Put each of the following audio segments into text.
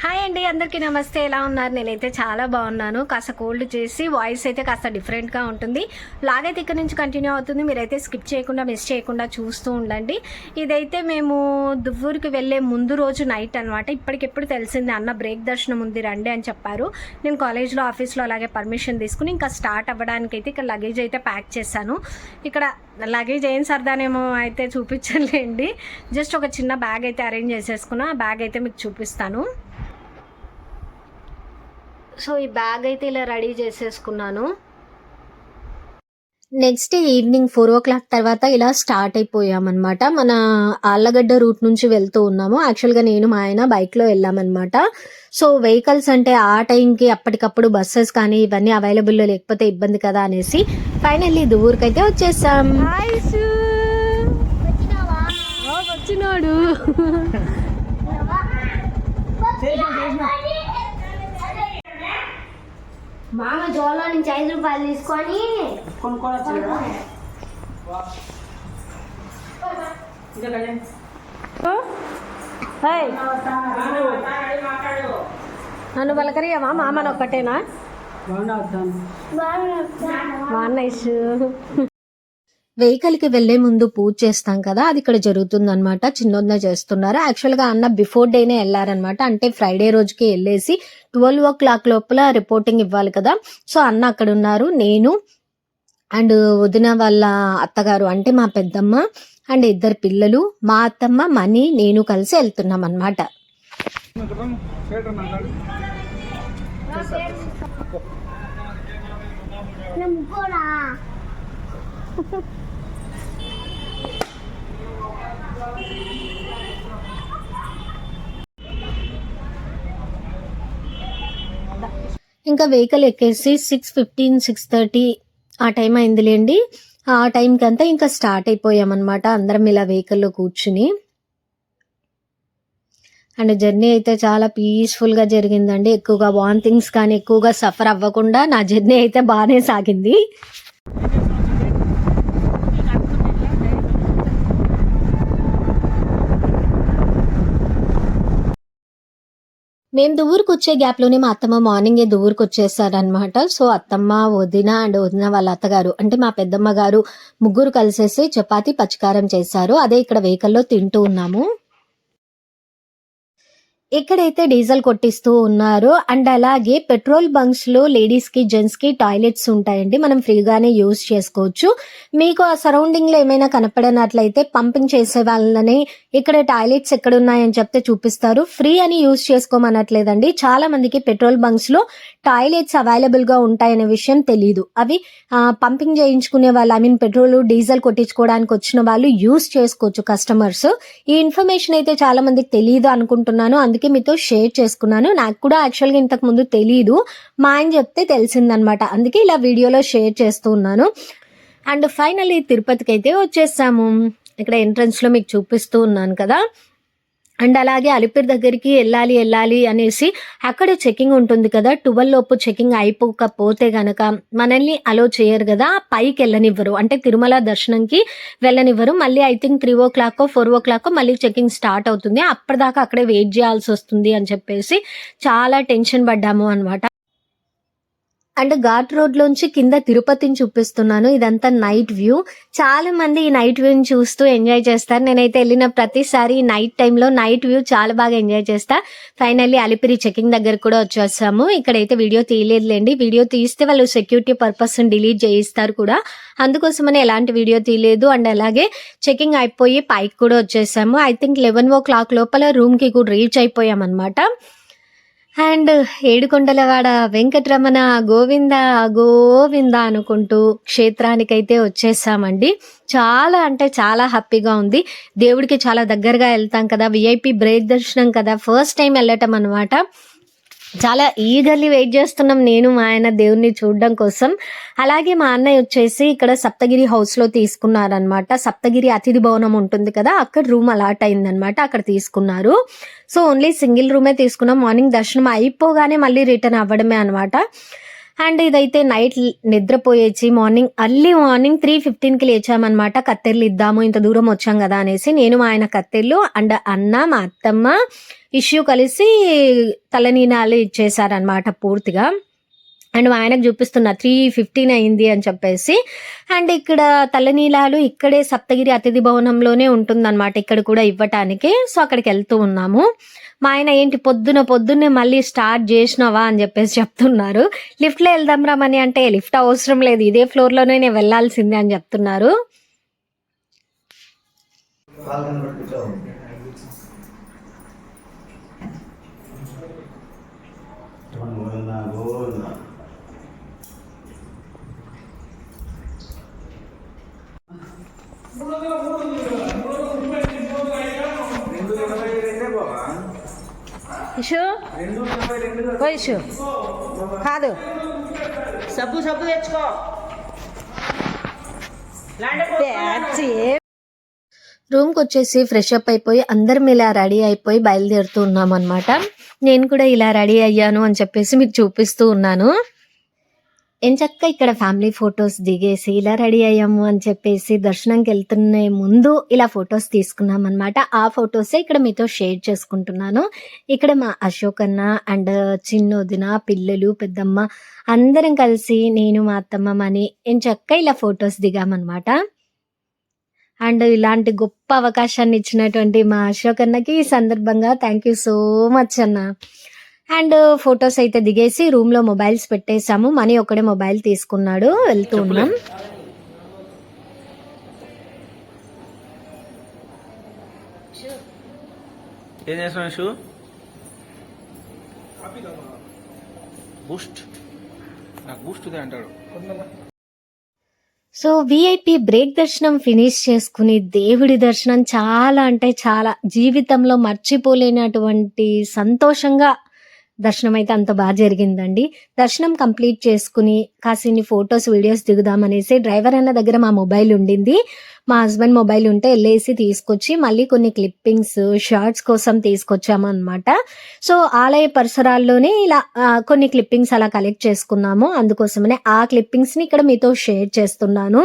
Hi అండి అందరికీ నమస్తే. ఎలా ఉన్నారు? నేనైతే చాలా బాగున్నాను. కాస్త కోల్డ్ చేసి వాయిస్ అయితే కాస్త డిఫరెంట్గా ఉంటుంది. లాగైతే ఇక్కడ నుంచి కంటిన్యూ అవుతుంది. మీరైతే స్కిప్ చేయకుండా మిస్ చేయకుండా చూస్తూ ఉండండి. ఇదైతే మేము దువ్వూరికి వెళ్ళే ముందు రోజు నైట్ అనమాట ఇప్పటికెప్పుడు తెలిసింది అన్న బ్రేక్ దర్శనం ఉంది రండి అని చెప్పారు. నేను కాలేజ్లో ఆఫీస్లో అలాగే పర్మిషన్ తీసుకుని ఇంకా స్టార్ట్ అవ్వడానికి అయితే ఇక్కడ లగేజ్ అయితే ప్యాక్ చేశాను. ఇక్కడ లగేజ్ ఏం సరదానేమో అయితే చూపించలేండి జస్ట్ ఒక చిన్న బ్యాగ్ అయితే అరేంజ్ చేసేసుకున్నా. ఆ బ్యాగ్ అయితే మీకు చూపిస్తాను. సో ఈ బ్యాగ్ అయితే ఇలా రెడీ చేసేసుకున్నాను. Next evening four o'clock తర్వాత ఇలా స్టార్ట్ అయిపోయామన్నమాట. మన ఆళ్ళగడ్డ రూట్ నుంచి వెళ్తూ ఉన్నాము. యాక్చువల్గా నేను మా ఆయన బైక్లో వెళ్ళామన్నమాట. సో వెహికల్స్ అంటే ఆ టైంకి అప్పటికప్పుడు బస్సెస్ కానీ ఇవన్నీ అవైలబుల్లో లేకపోతే ఇబ్బంది కదా అనేసి ఫైనల్లీ దూరుకైతే వచ్చేసాం. వచ్చినాడు. మామ జోలో నుంచి ఐదు రూపాయలు తీసుకొని కొనుక్కోవచ్చు నన్ను పలకరియమా మామను ఒక్కటేనా మా నైస్ వెహికల్కి వెళ్ళే ముందు పూజ చేస్తాం కదా అది ఇక్కడ జరుగుతుంది అనమాట చేస్తున్నారు. యాక్చువల్గా అన్న బిఫోర్ డేనే వెళ్ళారనమాట అంటే ఫ్రైడే రోజుకి వెళ్ళేసి ట్వెల్వ్ ఓ క్లాక్ లోపల రిపోర్టింగ్ ఇవ్వాలి కదా. సో అన్న అక్కడ ఉన్నారు నేను అండ్ వదిన వాళ్ళ అత్తగారు అంటే మా పెద్దమ్మ అండ్ ఇద్దరు పిల్లలు మా అత్తమ్మ మనీ నేను కలిసి వెళ్తున్నాం అనమాట కూడా ఇంకా వెహికల్ ఎక్కేసి సిక్స్ ఫిఫ్టీన్ సిక్స్ థర్టీ ఆ టైం అయిందిలేండి. ఆ టైంకి అంతా ఇంకా స్టార్ట్ అయిపోయామన్నమాట అందరం ఇలా వెహికల్లో కూర్చుని. అండ్ జర్నీ అయితే చాలా పీస్ఫుల్గా జరిగిందండి. ఎక్కువగా వాంతింగ్స్ కానీ ఎక్కువగా సఫర్ అవ్వకుండా నా జర్నీ అయితే బాగానే సాగింది. మేము దువ్వూరుకు వచ్చే గ్యాప్లోనే మా అత్తమ్మ మార్నింగే దువ్వూరుకు వచ్చేసారనమాట సో అత్తమ్మ వదిన అండ్ వదిన వాళ్ళ అత్తగారు అంటే మా పెద్దమ్మ గారు ముగ్గురు కలిసేసి చపాతి పచ్చికారం చేశారు. అదే ఇక్కడ వెహికల్లో తింటూ ఉన్నాము. ఇక్కడైతే డీజిల్ కొట్టిస్తూ ఉన్నారో అండ్ అలాగే పెట్రోల్ బంక్స్లో లేడీస్కి జెంట్స్కి టాయిలెట్స్ ఉంటాయండి. మనం ఫ్రీగానే యూజ్ చేసుకోవచ్చు. మీకు ఆ సరౌండింగ్లో ఏమైనా కనపడనట్లయితే పంపింగ్ చేసే వాళ్ళని ఇక్కడ టాయిలెట్స్ ఎక్కడ ఉన్నాయని చెప్తే చూపిస్తారు. ఫ్రీ అని యూజ్ చేసుకోమనట్లేదండి. చాలా మందికి పెట్రోల్ బంక్స్లో టాయిలెట్స్ అవైలబుల్గా ఉంటాయనే విషయం తెలియదు అవి పంపింగ్ చేయించుకునే వాళ్ళు ఐ మీన్ పెట్రోల్ డీజిల్ కొట్టించుకోవడానికి వచ్చిన వాళ్ళు యూజ్ చేసుకోవచ్చు కస్టమర్స్. ఈ ఇన్ఫర్మేషన్ అయితే చాలా మందికి తెలియదు అనుకుంటున్నాను. అందుకే మీతో షేర్ చేసుకున్నాను. నాకు కూడా యాక్చువల్గా ఇంతకు ముందు తెలియదు మా ఆయన చెప్తే తెలిసిందనమాట. అందుకే ఇలా వీడియోలో షేర్ చేస్తూ ఉన్నాను. అండ్ ఫైనల్లీ తిరుపతికి అయితే వచ్చేసాము. ఇక్కడ ఎంట్రన్స్లో మీకు చూపిస్తూ ఉన్నాను కదా. అండ్ అలాగే అలిపిరి దగ్గరికి వెళ్ళాలి వెళ్ళాలి అనేసి అక్కడ చెకింగ్ ఉంటుంది కదా. ట్వెల్వ్ లోపు చెకింగ్ అయిపోకపోతే గనక మనల్ని అలో చేయరు కదా. పైకి వెళ్ళనివ్వరు. అంటే తిరుమల దర్శనంకి వెళ్ళనివ్వరు. మళ్ళీ I think three o'clock four o'clock మళ్ళీ చెకింగ్ స్టార్ట్ అవుతుంది. అప్పటిదాకా అక్కడే వెయిట్ చేయాల్సి వస్తుంది అని చెప్పేసి చాలా టెన్షన్ పడ్డాము అనమాట అండ్ ఘాట్ రోడ్లోంచి కింద తిరుపతిని చూపిస్తున్నాను. ఇదంతా నైట్ వ్యూ. చాలా మంది ఈ నైట్ వ్యూని చూస్తూ ఎంజాయ్ చేస్తారు. నేనైతే వెళ్ళిన ప్రతిసారి నైట్ టైంలో నైట్ వ్యూ చాలా బాగా ఎంజాయ్ చేస్తా. ఫైనల్లీ అలిపిరి చెకింగ్ దగ్గర కూడా వచ్చేసాము. ఇక్కడైతే వీడియో తీయలేదులేండి. వీడియో తీస్తే వాళ్ళు సెక్యూరిటీ పర్పస్ డిలీట్ చేయిస్తారు కూడా. అందుకోసమని ఎలాంటి వీడియో తీయలేదు. అండ్ అలాగే చెకింగ్ అయిపోయి పైకి కూడా వచ్చేసాము. I think eleven o'clock లోపల రూమ్కి కూడా రీచ్ అయిపోయాం అనమాట అండ్ ఏడుకొండలవాడ వెంకటరమణ గోవింద గోవింద అనుకుంటూ క్షేత్రానికైతే వచ్చేసామండి. చాలా అంటే చాలా హ్యాపీగా ఉంది. దేవుడికి చాలా దగ్గరగా వెళ్తాం కదా విఐపి బ్రేక్ దర్శనం కదా ఫస్ట్ టైం వెళ్ళటం అనమాట చాలా ఈగర్లీ వెయిట్ చేస్తున్నాం నేను మా ఆయన దేవుణ్ణి చూడడం కోసం. అలాగే మా అన్నయ్య వచ్చేసి ఇక్కడ సప్తగిరి హౌస్లో తీసుకున్నారనమాట సప్తగిరి అతిథి భవనం ఉంటుంది కదా అక్కడ రూమ్ అలాట్ అయిందనమాట అక్కడ తీసుకున్నారు. సో ఓన్లీ సింగిల్ రూమే తీసుకున్నాం. మార్నింగ్ దర్శనం అయిపోగానే మళ్ళీ రిటర్న్ అవ్వడమే అనమాట అండ్ ఇదైతే నైట్ నిద్రపోయేసి మార్నింగ్ అర్లీ మార్నింగ్ త్రీ ఫిఫ్టీన్కి లేచామన్నమాట. కత్తెర్లు ఇద్దాము ఇంత దూరం వచ్చాం కదా అనేసి నేను మా ఆయన కత్తెర్లు అండ్ అన్న మా అత్తమ్మ ఇష్యూ కలిసి తలనీనాలు ఇచ్చేసారనమాట పూర్తిగా. అండ్ మా ఆయనకు చూపిస్తున్న త్రీ ఫిఫ్టీన్ అయింది అని చెప్పేసి. అండ్ ఇక్కడ తలనీలాలు ఇక్కడే సప్తగిరి అతిథి భవనంలోనే ఉంటుందన్నమాట ఇక్కడ కూడా ఇవ్వటానికి. సో అక్కడికి వెళ్తూ ఉన్నాము. మా ఆయన ఏంటి పొద్దున పొద్దున్నే మళ్ళీ స్టార్ట్ చేసినావా? అని చెప్పేసి చెప్తున్నారు. లిఫ్ట్లో వెళ్దాం రమ్మని అంటే లిఫ్ట్ అవసరం లేదు ఇదే ఫ్లోర్లోనే నేను వెళ్ళాల్సిందే అని చెప్తున్నారు. ఇషు? ఓ ఇషు. కాదు. సబ్బు సబ్బు తెచ్చుకో. తెచ్చి రూమ్కి వచ్చేసి ఫ్రెష్ అప్ అయిపోయి అందరం ఇలా రెడీ అయిపోయి బయలుదేరుతూ ఉన్నాం అనమాట నేను కూడా ఇలా రెడీ అయ్యాను అని చెప్పేసి మీకు చూపిస్తూ ఉన్నాను. ఎంచక్క ఇక్కడ ఫ్యామిలీ ఫొటోస్ దిగేసి ఇలా రెడీ అయ్యాము అని చెప్పేసి దర్శనంకి వెళ్తున్న ముందు ఇలా ఫొటోస్ తీసుకున్నాం అనమాట ఆ ఫొటోసే ఇక్కడ మీతో షేర్ చేసుకుంటున్నాను. ఇక్కడ మా అశోక్ అన్న అండ్ చిన్నోదిన పిల్లలు పెద్దమ్మ అందరం కలిసి నేను మా అత్తమ్మ మని ఎంచక్క ఇలా ఫొటోస్ దిగామన్నమాట. అండ్ ఇలాంటి గొప్ప అవకాశాన్ని ఇచ్చినటువంటి మా అశోక్ అన్నకి ఈ సందర్భంగా థ్యాంక్ యూ సో మచ్ అన్న. అండ్ ఫొటోస్ అయితే దిగేసి రూమ్లో మొబైల్స్ పెట్టేశాము. మనీ ఒకడే మొబైల్ తీసుకున్నాడు. వెళ్తూ ఉన్నాం. ఏం చేస్తున్నావు షూ? బూస్ట్. నాకు బూస్ట్ అంటాడు. సో విఐపి బ్రేక్ దర్శనం ఫినిష్ చేసుకుని దేవుడి దర్శనం చాలా అంటే చాలా జీవితంలో మర్చిపోలేనటువంటి సంతోషంగా దర్శనం అయితే అంత బాగా జరిగిందండి. దర్శనం కంప్లీట్ చేసుకుని కాసిన్ని ఫొటోస్ వీడియోస్ దిగుదామనేసి డ్రైవర్ అన్న దగ్గర మా మొబైల్ ఉండింది. మా హస్బెండ్ మొబైల్ ఉంటే వెళ్ళేసి తీసుకొచ్చి మళ్ళీ కొన్ని క్లిప్పింగ్స్ షార్ట్స్ కోసం తీసుకొచ్చాము అనమాట సో ఆలయ పరిసరాల్లోనే ఇలా కొన్ని క్లిప్పింగ్స్ అలా కలెక్ట్ చేసుకున్నాము. అందుకోసమనే ఆ క్లిప్పింగ్స్ని ఇక్కడ మీతో షేర్ చేస్తున్నాను.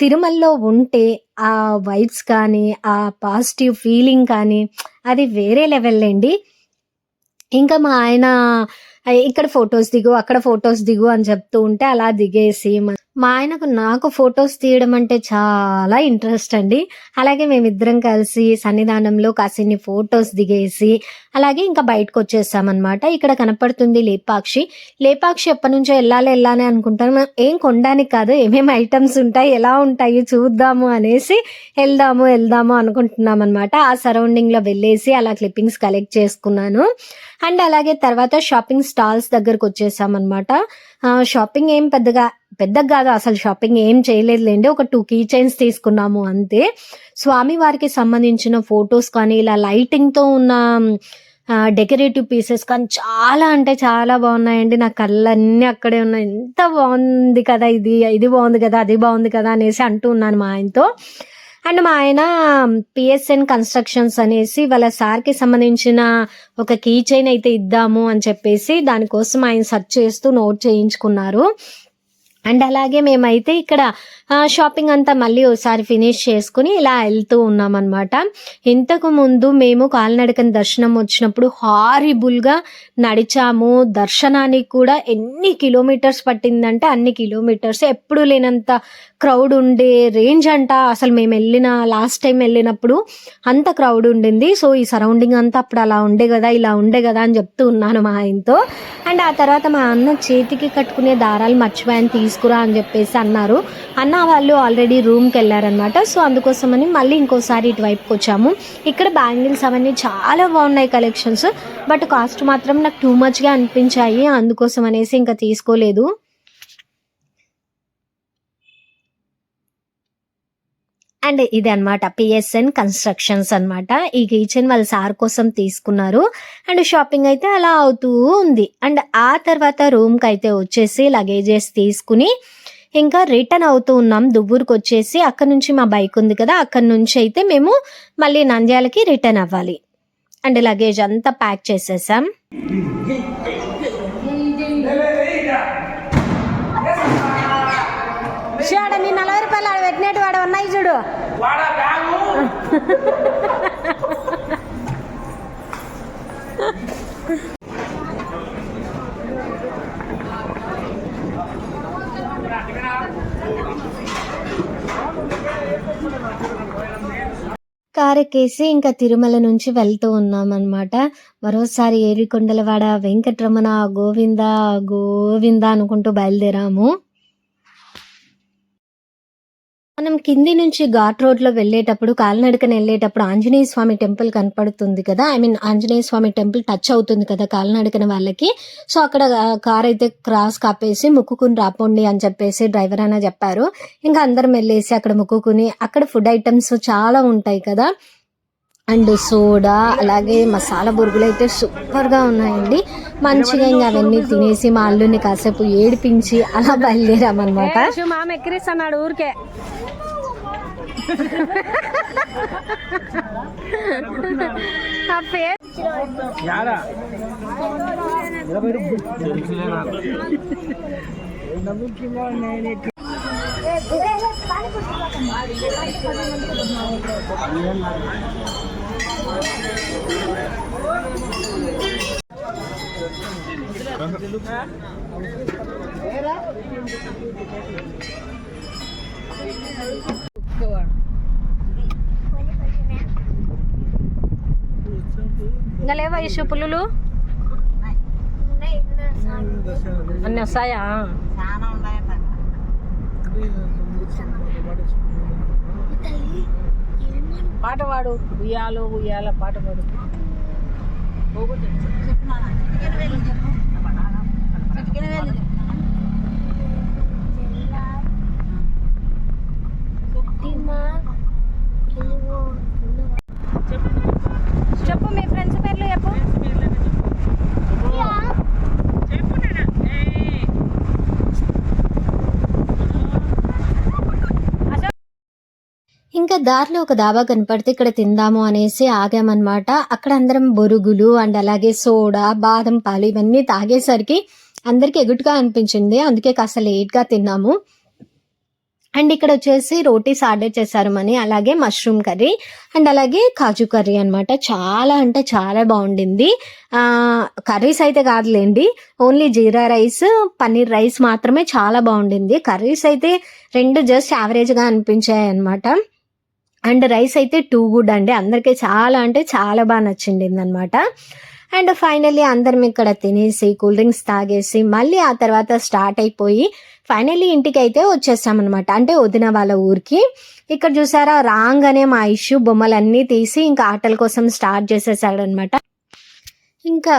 తిరుమలలో ఉంటే ఆ వైబ్స్ కానీ ఆ పాజిటివ్ ఫీలింగ్ కానీ అది వేరే లెవెల్ అండి. ఇంకా మా ఆయన ఇక్కడ ఫొటోస్ దిగు అక్కడ ఫొటోస్ దిగు అని చెప్తూ ఉంటే అలా దిగేసి మా ఆయనకు నాకు ఫొటోస్ తీయడం అంటే చాలా ఇంట్రెస్ట్ అండి. అలాగే మేమిద్దరం కలిసి సన్నిధానంలో కాసిన్ని ఫొటోస్ దిగేసి అలాగే ఇంకా బయటకు వచ్చేసామన్నమాట. ఇక్కడ కనపడుతుంది లేపాక్షి. లేపాక్షి ఎప్పటి నుంచో వెళ్ళాలి వెళ్ళాలి అనుకుంటాను మనం ఏం కొనడానికి కాదు ఏమేమి ఐటమ్స్ ఉంటాయి ఎలా ఉంటాయి చూద్దాము అనేసి వెళ్దాము వెళ్దాము అనుకుంటున్నాం అనమాట ఆ సరౌండింగ్లో వెళ్ళేసి అలా క్లిప్పింగ్స్ కలెక్ట్ చేసుకున్నాను. అండ్ అలాగే తర్వాత షాపింగ్ స్టాల్స్ దగ్గరకు వచ్చేసాం అనమాట షాపింగ్ ఏం పెద్దగా పెద్దగా కాదు అసలు షాపింగ్ ఏం చేయలేదులేండి. ఒక టూ కీ చైన్స్ తీసుకున్నాము అంతే. స్వామి వారికి సంబంధించిన ఫొటోస్ కానీ ఇలా లైటింగ్తో ఉన్న డెకరేటివ్ పీసెస్ కానీ చాలా అంటే చాలా బాగున్నాయండి. నా కళ్ళన్నీ అక్కడే ఉన్నాయి. ఎంత బాగుంది కదా ఇది ఇది బాగుంది కదా అది బాగుంది కదా అనేసి అంటూ ఉన్నాను మా ఆయనతో. అండ్ మా ఆయన పిఎస్ఎన్ కన్స్ట్రక్షన్స్ అనేసి వాళ్ళ సార్కి సంబంధించిన ఒక కీ చైన్ అయితే ఇద్దాము అని చెప్పేసి దానికోసం ఆయన సెర్చ్ చేస్తూ నోట్ చేయించుకున్నారు. అండ్ అలాగే మేమైతే ఇక్కడ షాపింగ్ అంతా మళ్ళీ ఒకసారి ఫినిష్ చేసుకుని ఇలా వెళ్తూ ఉన్నాం ఇంతకు ముందు మేము కాలినడకని దర్శనం వచ్చినప్పుడు హారిబుల్గా నడిచాము. దర్శనానికి కూడా ఎన్ని కిలోమీటర్స్ పట్టిందంటే అన్ని కిలోమీటర్స్. ఎప్పుడు లేనంత క్రౌడ్ ఉండే రేంజ్ అంట. అసలు మేము వెళ్ళిన లాస్ట్ టైం వెళ్ళినప్పుడు అంత క్రౌడ్ ఉండింది. సో ఈ సరౌండింగ్ అంతా అప్పుడు అలా ఉండే కదా ఇలా ఉండే కదా అని చెప్తూ ఉన్నాను మా ఆయనతో. అండ్ ఆ తర్వాత మా అన్న చేతికి కట్టుకునే దారాలు మర్చిపోయాను తీసుకురా అని చెప్పేసి అన్నారు. అన్న వాళ్ళు ఆల్రెడీ రూమ్కి వెళ్ళారనమాట సో అందుకోసమని మళ్ళీ ఇంకోసారి ఇటువైపుకి వచ్చాము. ఇక్కడ బ్యాంగిల్స్ అవన్నీ చాలా బాగున్నాయి కలెక్షన్స్ బట్ కాస్ట్ మాత్రం నాకు టూ మచ్గా అనిపించాయి. అందుకోసం అనేసి ఇంకా తీసుకోలేదు. అండ్ ఇది అన్నమాట పిఎస్ఎన్ కన్స్ట్రక్షన్స్ అనమాట ఈ కిచెన్ వాళ్ళ సార్ కోసం తీసుకున్నారు. అండ్ షాపింగ్ అయితే అలా అవుతూ ఉంది. అండ్ ఆ తర్వాత రూమ్కి అయితే వచ్చేసి లగేజెస్ తీసుకుని ఇంకా రిటర్న్ అవుతూ ఉన్నాం. దువ్వూరుకి వచ్చేసి అక్కడ నుంచి మా బైక్ ఉంది కదా అక్కడ నుంచి అయితే మేము మళ్ళీ నంద్యాలకి రిటర్న్ అవ్వాలి. అండ్ లగేజ్ అంతా ప్యాక్ చేసేసాం. ఉన్నాయి చూడు. కారెక్కేసి ఇంకా తిరుమల నుంచి వెళ్తూ ఉన్నామన్నమాట. మరోసారి ఏరికొండలవాడ వెంకటరమణ గోవింద గోవింద అనుకుంటూ బయలుదేరాము. మనం కింది నుంచి ఘాట్ రోడ్లో వెళ్ళేటప్పుడు కాలినడకన వెళ్ళేటప్పుడు ఆంజనేయ స్వామి టెంపుల్ కనపడుతుంది కదా. I mean Anjaneya Swami temple touch అవుతుంది కదా కాలినడకన వాళ్ళకి. సో అక్కడ కార్ అయితే క్రాస్ కాపేసి ముక్కుకుని రాపోండి అని చెప్పేసి డ్రైవర్ అన్న చెప్పారు. ఇంకా అందరం వెళ్ళేసి అక్కడ ముక్కుకుని అక్కడ ఫుడ్ ఐటమ్స్ చాలా ఉంటాయి కదా. అండ్ సోడా అలాగే మసాలా బురుగులు అయితే సూపర్గా ఉన్నాయండి. మంచిగా ఇంకా అవన్నీ తినేసి మా అల్లుని కాసేపు ఏడిపించి అలా బయలుదేరామన్నమాట. మామ ఎక్కిరిస్తున్నాడు ఊరికే. పేరు ఇంకా లేవా ఇష్యూ పుల్లులు అన్నీ వస్తాయా పాట పాడు ఉయ్యాలో ఉయ్యాల పాట పాడు. దారిలో ఒక దాబా కనపడితే ఇక్కడ తిందాము అనేసి ఆగామన్నమాట. అక్కడ అందరం బొరుగులు అండ్ అలాగే సోడా బాదం పాలు ఇవన్నీ తాగేసరికి అందరికి ఎగుటుగా అనిపించింది. అందుకే కాస్త లేట్గా తిన్నాము. అండ్ ఇక్కడ వచ్చేసి రోటీస్ ఆర్డర్ చేశారు మని అలాగే మష్రూమ్ కర్రీ అండ్ అలాగే కాజు కర్రీ అన్నమాట. చాలా అంటే చాలా బాగుండింది. కర్రీస్ అయితే కాదులేండి. Only jeera rice paneer rice మాత్రమే చాలా బాగుండింది. కర్రీస్ అయితే రెండు జస్ట్ యావరేజ్గా అనిపించాయి అనమాట అండ్ రైస్ అయితే టూ గుడ్ అండి. అందరికీ చాలా అంటే చాలా బాగా నచ్చింది అనమాట అండ్ ఫైనల్లీ అందరం ఇక్కడ తినేసి కూల్ డ్రింక్స్ తాగేసి మళ్ళీ ఆ తర్వాత స్టార్ట్ అయిపోయి ఫైనల్లీ ఇంటికి అయితే వచ్చేసామన్నమాట. అంటే వదిన వాళ్ళ ఊరికి. ఇక్కడ చూసారా రాంగ్ అనే మా ఇష్యూ బొమ్మలన్నీ తీసి ఇంకా ఆటల కోసం స్టార్ట్ చేసేసాడనమాట ఇంకా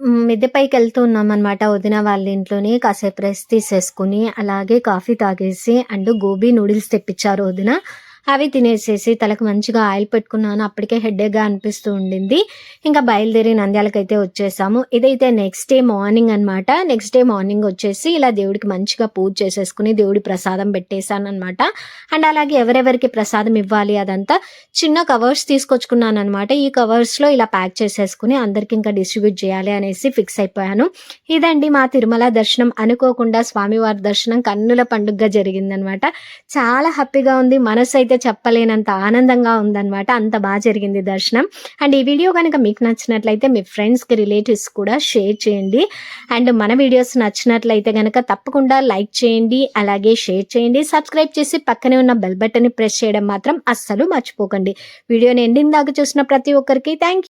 మిద్దెపైకి మిద్దె పైకి వెళ్తూ ఉన్నాం అనమాట వదిన వాళ్ళ ఇంట్లోని. కాసేపు రెస్ట్ తీసేసుకుని అలాగే కాఫీ తాగేసి అండ్ గోబీ నూడిల్స్ తెప్పించారు వదిన. అవి తినేసేసి తలకు మంచిగా ఆయిల్ పెట్టుకున్నాను. అప్పటికే హెడ్డేగా అనిపిస్తూ ఉండింది. ఇంకా బయలుదేరి నంద్యాలకైతే వచ్చేసాము. ఇదైతే నెక్స్ట్ డే మార్నింగ్ అన్నమాట. నెక్స్ట్ డే మార్నింగ్ వచ్చేసి ఇలా దేవుడికి మంచిగా పూజ చేసేసుకుని దేవుడి ప్రసాదం పెట్టేశాను అనమాట అండ్ అలాగే ఎవరెవరికి ప్రసాదం ఇవ్వాలి అదంతా చిన్న కవర్స్ తీసుకొచ్చుకున్నాను అనమాట ఈ కవర్స్లో ఇలా ప్యాక్ చేసేసుకుని అందరికి ఇంకా డిస్ట్రిబ్యూట్ చేయాలి అనేసి ఫిక్స్ అయిపోయాను. ఇదండి మా తిరుమల దర్శనం. అనుకోకుండా స్వామివారి దర్శనం కన్నుల పండుగగా జరిగిందనమాట చాలా హ్యాపీగా ఉంది. మనసు అయితే చెప్పలేనంత ఆనందంగా ఉందన్నమాట. అంత బాగా జరిగింది దర్శనం. అండ్ ఈ వీడియో కనుక మీకు నచ్చినట్లయితే మీ ఫ్రెండ్స్కి రిలేటివ్స్ కూడా షేర్ చేయండి. అండ్ మన వీడియోస్ నచ్చినట్లయితే కనుక తప్పకుండా లైక్ చేయండి. అలాగే షేర్ చేయండి. సబ్స్క్రైబ్ చేసి పక్కనే ఉన్న బెల్ బటన్ని ప్రెస్ చేయడం మాత్రం అస్సలు మర్చిపోకండి. వీడియోని ఎండింగ్ దాకా చూసిన ప్రతి ఒక్కరికి థ్యాంక్